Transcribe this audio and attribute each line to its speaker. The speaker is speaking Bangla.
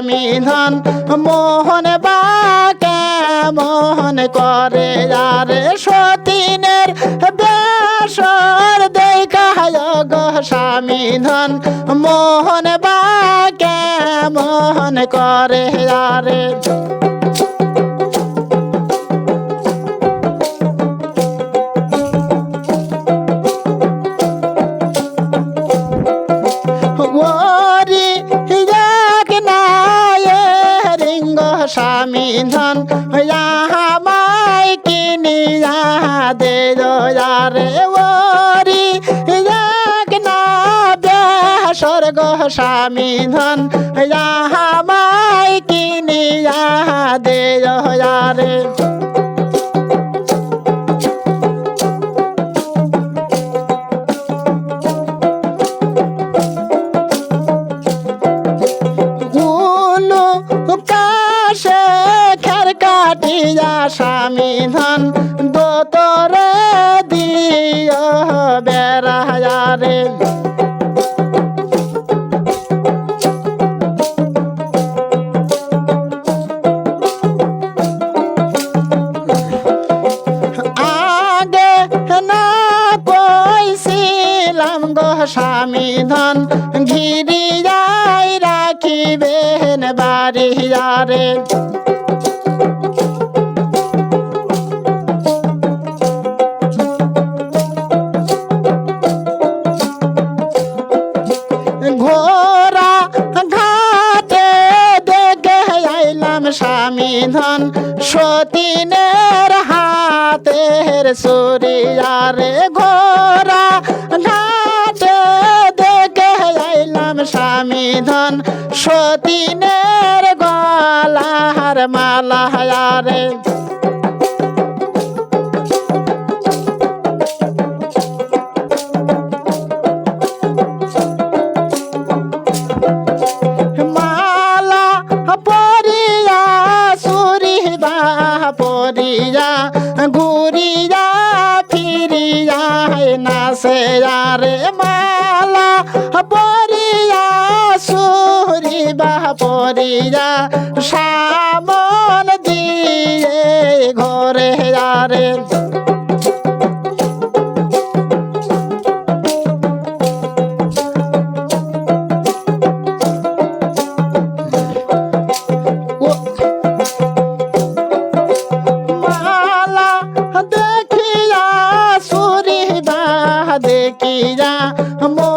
Speaker 1: ধন মোহন বাকে, মোহন করে। আর সতীনের বেসর দেখা গো স্বামী মোহন বাকে, মোহন করে। আরে স্বামী ধন হামাই কিনিয়া দে রে ওরি। যাক স্বর্গ স্বামী ধন হামাই কিনিয়া দে রে স্বামী ধন দোতরে দিয় বেড়ায়ারে আগে না কইছিলাম গো স্বামী ধন ঘিরি যাই রাখিবেন বাড়িয়ারে স্বামী ধন সতীনের হাতের সুরিয়ারে ঘোরা ঘাটে দেখে আইলাম স্বামী ধন সতীনের গলার মালা রে পরিয়া ঘুরিয়া ফিরিয়া না সে রে মালা পরিয়া সুরিবা পরিয়া সামন দিয়ে ঘরে আরে। দেখিয়া মো